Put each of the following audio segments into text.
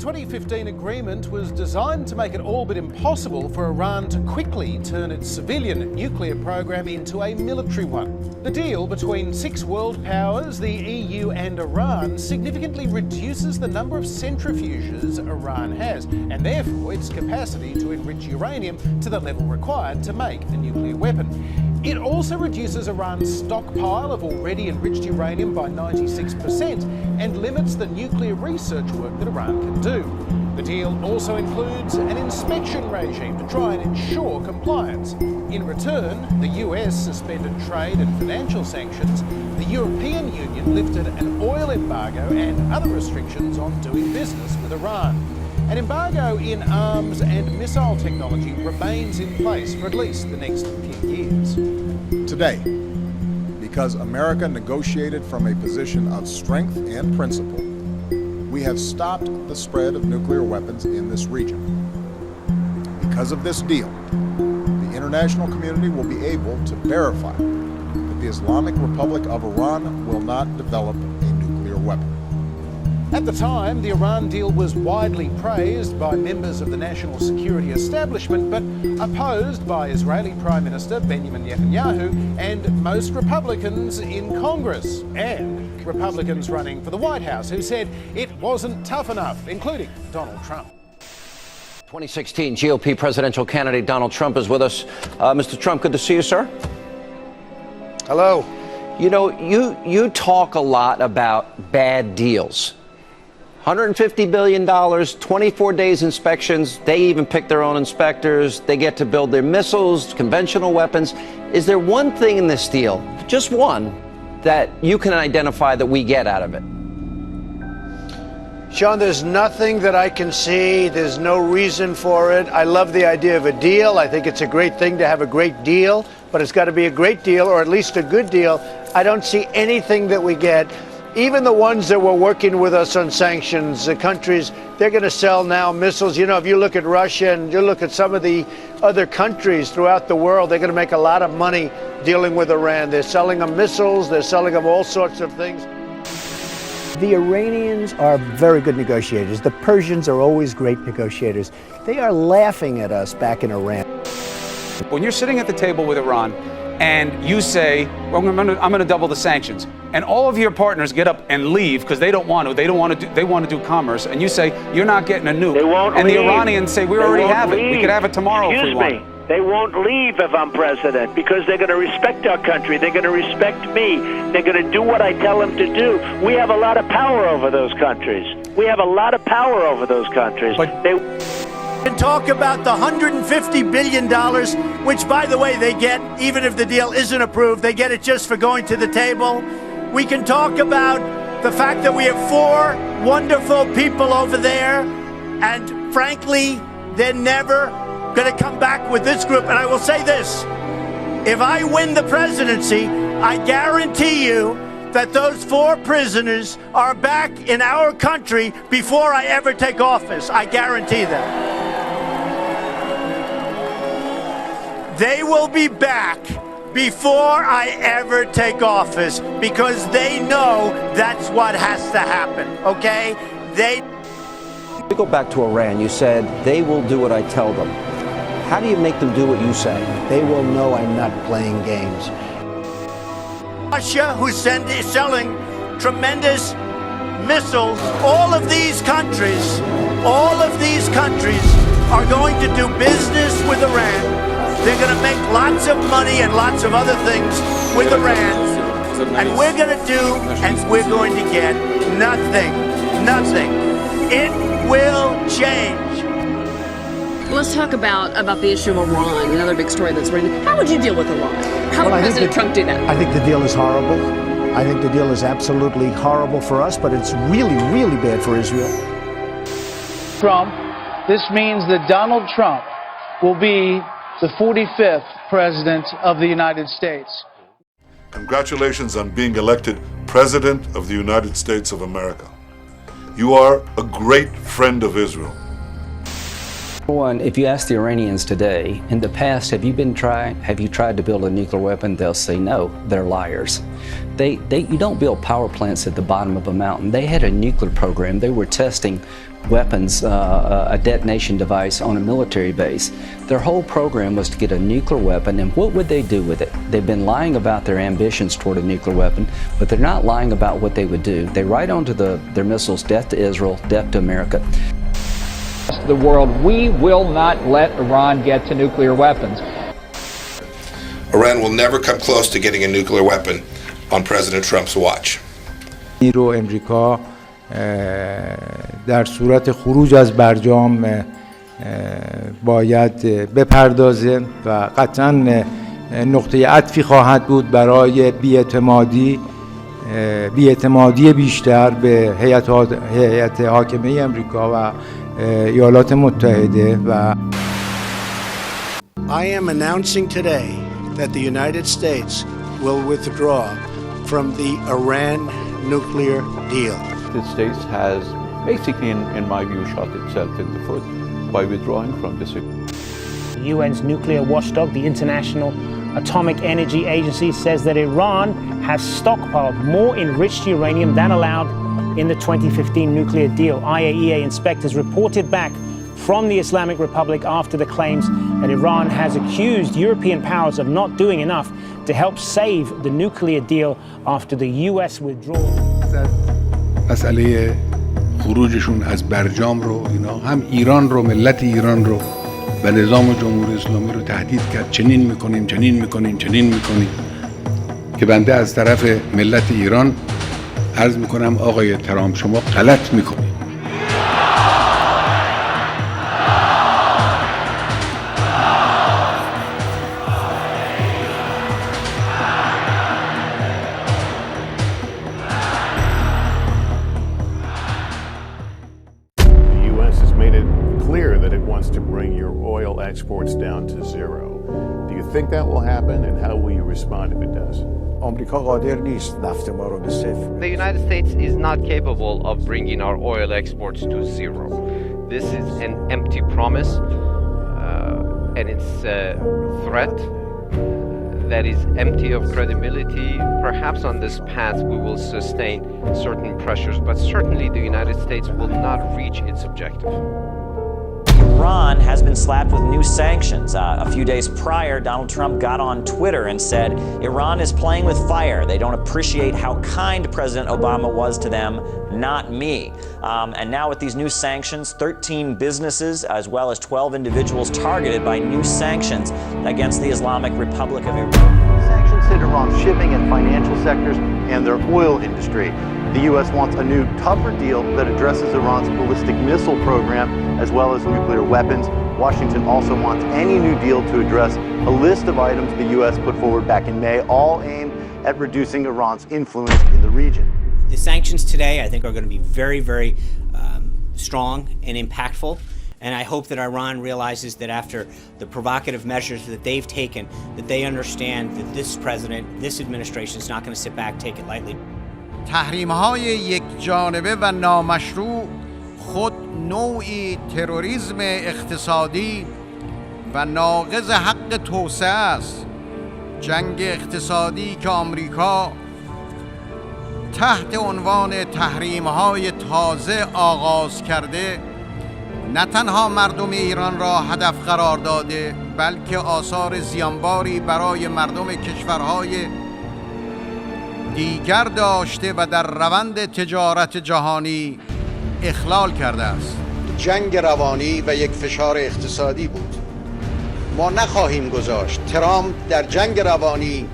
2015 agreement was designed to make it all but impossible for Iran to quickly turn its civilian nuclear program into a military one. The deal between six world powers, the EU, and Iran significantly reduces the number of centrifuges Iran has, and therefore its capacity to enrich uranium to the level required to make a nuclear weapon. It also reduces Iran's stockpile of already enriched uranium by 96% and limits the nuclear research work that Iran can do. The deal also includes an inspection regime to try and ensure compliance. In return, the US suspended trade and financial sanctions, the European Union lifted an oil embargo and other restrictions on doing business with Iran. An embargo in arms and missile technology remains in place for at least the next few years. Today, because America negotiated from a position of strength and principle, we have stopped the spread of nuclear weapons in this region. Because of this deal, the international community will be able to verify that the Islamic Republic of Iran will not develop. At the time, the Iran deal was widely praised by members of the national security establishment, but opposed by Israeli Prime Minister Benjamin Netanyahu and most Republicans in Congress, and Republicans running for the White House who said it wasn't tough enough, including Donald Trump. 2016 GOP presidential candidate Donald Trump is with us. Uh, Mr. Trump, good to see you, sir. Hello. You know, you you talk a lot about bad deals. $150 billion, 24 days inspections. They even pick their own inspectors. They get to build their missiles, conventional weapons. Is there one thing in this deal, just one, that you can identify that we get out of it? Sean, there's nothing that I can see. There's no reason for it. I love the idea of a deal. I think it's a great thing to have a great deal, but it's got to be a great deal or at least a good deal. I don't see anything that we get even the ones that were working with us on sanctions, the countries, they're going to sell now missiles. You know, if you look at Russia and you look at some of the other countries throughout the world, they're going to make a lot of money dealing with Iran. They're selling them missiles, they're selling them all sorts of things. The Iranians are very good negotiators. The Persians are always great negotiators. They are laughing at us back in Iran. When you're sitting at the table with Iran, and you say, well, I'm going to double the sanctions, and all of your partners get up and leave because they don't want to, they don't want to do, they want to do commerce, and you say you're not getting a nuke, They won't and leave. the Iranians say we They already have it, we could have it tomorrow Excuse if we me. want. They won't leave if I'm president because they're going to respect our country. They're going to respect me. They're going to do what I tell them to do. We have a lot of power over those countries. We have a lot of power over those countries. But- they And talk about the $150 billion, which, by the way, they get, even if the deal isn't approved, they get it just for going to the table. We can talk about the fact that we have four wonderful people over there, and frankly, they're never going to come back with this group. And I will say this if I win the presidency, I guarantee you that those four prisoners are back in our country before I ever take office. I guarantee that. They will be back before I ever take office because they know that's what has to happen, okay? They We go back to Iran. You said they will do what I tell them. How do you make them do what you say? They will know I'm not playing games. Russia, who's send, selling tremendous missiles, all of these countries, all of these countries are going to do business with Iran. They're going to make lots of money and lots of other things with Iran. And we're going to do, and we're going to get nothing. Nothing. It will change. Let's talk about about the issue of Iran, another big story that's written. How would you deal with Iran? How Well, would I think President that- Trump do that? I think the deal is horrible. I think the deal is absolutely horrible for us, but it's really, really bad for Israel. Trump, this means that Donald Trump will be the 45th President of the United States. Congratulations on being elected President of the United States of America. You are a great friend of Israel. One, if you ask the Iranians today, in the past, have you been try, have you tried to build a nuclear weapon? They'll say no. They're liars. They, they, you don't build power plants at the bottom of a mountain. They had a nuclear program. They were testing weapons, uh, a detonation device on a military base. Their whole program was to get a nuclear weapon, and what would they do with it? They've been lying about their ambitions toward a nuclear weapon, but they're not lying about what they would do. They write onto the, their missiles, death to Israel, death to America. The world, we will not let Iran get to nuclear weapons. Iran will never come close to getting a nuclear weapon on President Trump's watch. رو امریکا در صورت خروج از برجام باید بپردازه و قطعا نقطه عطفی خواهد بود برای بیاعتمادی بیاعتمادی بیشتر به هیئت حاکمه امریکا و ایالات متحده و I am announcing today that the United States will withdraw from the Iran nuclear deal. The United States has basically, in, in my view, shot itself in the foot by withdrawing from this agreement. The UN's nuclear watchdog, the International Atomic Energy Agency, says that Iran has stockpiled more enriched uranium than allowed in the 2015 nuclear deal. IAEA inspectors reported back from the Islamic Republic after the claims that Iran has accused European powers of not doing enough to help save the nuclear deal after the US withdrawal. مسئله خروجشون از برجام رو اینا هم ایران رو ملت ایران رو و نظام جمهوری اسلامی رو تهدید کرد. چنین می‌کنیم چنین می‌کنیم چنین می‌کنیم. که بنده از طرف ملت ایران عرض می‌کنم آقای ترامپ شما غلط می‌کنید. clear that it wants to bring your oil exports down to zero. Do you think that will happen, and how will you respond if it does? The United States is not capable of bringing our oil exports to zero. This is an empty promise, uh, and it's a threat that is empty of credibility. Perhaps on this path we will sustain certain pressures, but certainly the United States will not reach its objective. Iran has been slapped with new sanctions. Uh, a few days prior, Donald Trump got on Twitter and said Iran is playing with fire. They don't appreciate how kind President Obama was to them, not me. Um, and now, with these new sanctions, 13 businesses as well as 12 individuals targeted by new sanctions against the Islamic Republic of Iran. Sanctions hit Iran's shipping and financial sectors and their oil industry. The U.S. wants a new, tougher deal that addresses Iran's ballistic missile program as well as nuclear weapons. Washington also wants any new deal to address a list of items the U.S. put forward back in May, all aimed at reducing Iran's influence in the region. The sanctions today, I think, are going to be very, very um, strong and impactful. And I hope that Iran realizes that after the provocative measures that they've taken, that they understand that this president, this administration is not going to sit back, take it lightly. تحریم های یک جانبه و نامشروع خود نوعی تروریسم اقتصادی و ناقض حق توسعه است. جنگ اقتصادی که آمریکا تحت عنوان تحریم های تازه آغاز کرده نه تنها مردم ایران را هدف قرار داده بلکه آثار زیانباری برای مردم کشورهای دیگر داشته و در روند تجارت جهانی اخلال کرده است جنگ روانی و یک فشار اقتصادی بود ما نخواهیم گذاشت ترامپ در جنگ روانی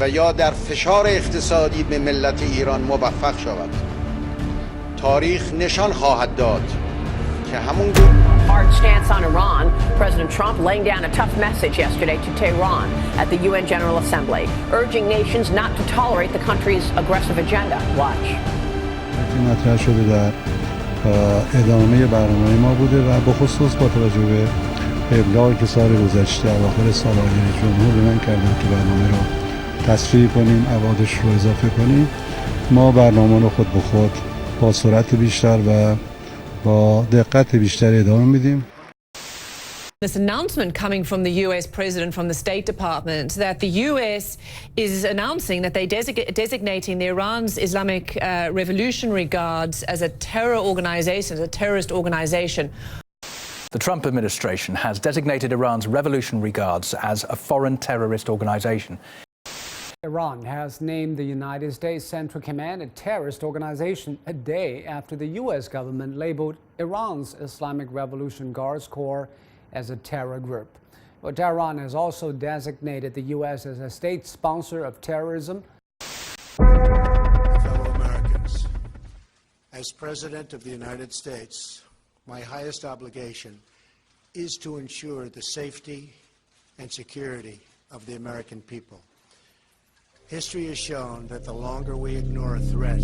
و یا در فشار اقتصادی به ملت ایران موفق شود تاریخ نشان خواهد داد که همون Hard stance on Iran. President Trump laying down a tough message yesterday to Tehran at the UN General Assembly, urging nations not to tolerate the country's aggressive agenda. Watch. ادامه برنامه ما بوده و بخصوص با توجه به ابلاغی که سال گذشته اواخر سال آینده جمهور به من کردن که برنامه رو تصویب کنیم عوادش رو اضافه کنیم ما برنامه رو خود به خود با سرعت بیشتر و با دقت بیشتر ادامه میدیم. This announcement coming from the US president from the State Department that the US is announcing that they're desig- designating the Iran's Islamic uh, Revolutionary Guards as a terror organization, as a terrorist organization. The Trump administration has designated Iran's Revolutionary Guards as a foreign terrorist organization. Iran has named the United States Central Command a terrorist organization a day after the U.S. government labeled Iran's Islamic Revolution Guards Corps as a terror group. Well, Tehran has also designated the U.S. as a state sponsor of terrorism. Fellow Americans, as President of the United States, my highest obligation is to ensure the safety and security of the American people. History has shown that the longer we ignore a threat,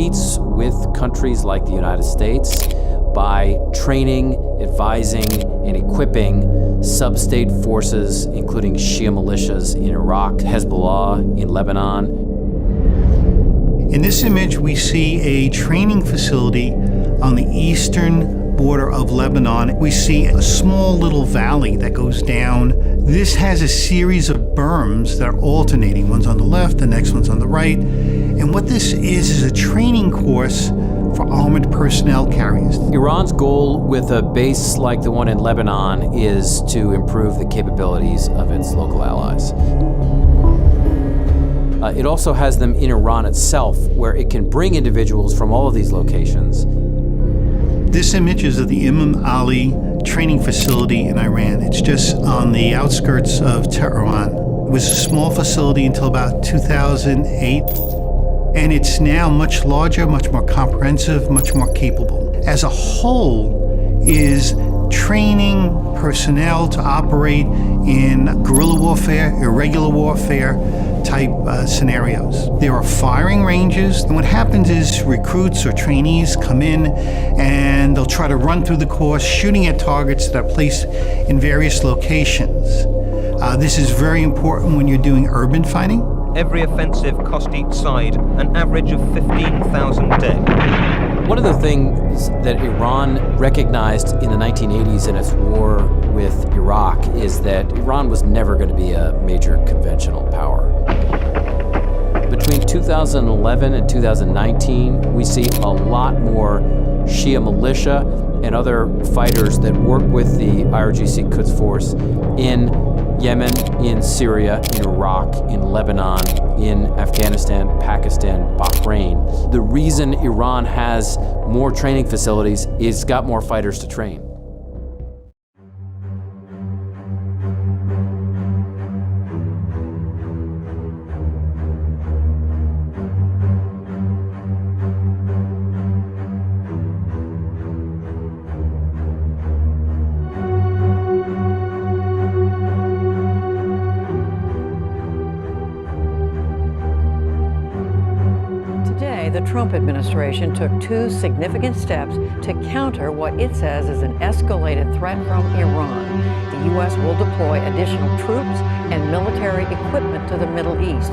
competes with countries like the United States by training, advising, and equipping sub state forces, including Shia militias in Iraq, Hezbollah in Lebanon, In this image, we see a training facility on the eastern border of Lebanon. We see a small little valley that goes down. This has a series of berms that are alternating. One's on the left, the next one's on the right. And what this is, is a training course for armored personnel carriers. Iran's goal with a base like the one in Lebanon is to improve the capabilities of its local allies. Uh, it also has them in Iran itself, where it can bring individuals from all of these locations. This image is of the Imam Ali training facility in Iran. It's just on the outskirts of Tehran. It was a small facility until about 2008, and it's now much larger, much more comprehensive, much more capable. As a whole, is training personnel to operate in guerrilla warfare, irregular warfare type uh, scenarios. There are firing ranges, and what happens is recruits or trainees come in and they'll try to run through the course shooting at targets that are placed in various locations. Uh, this is very important when you're doing urban fighting. Every offensive cost each side an average of 15,000 dead. One of the things that Iran recognized in the 1980s in its war with Iraq is that Iran was never going to be a major conventional power. Between 2011 and 2019, we see a lot more Shia militia and other fighters that work with the IRGC Quds Force in Yemen, in Syria, in Iraq, in Lebanon, in Afghanistan, Pakistan, Bahrain. The reason Iran has more training facilities is got more fighters to train. The Trump administration took two significant steps to counter what it says is an escalated threat from Iran. The U.S. will deploy additional troops and military equipment to the Middle East.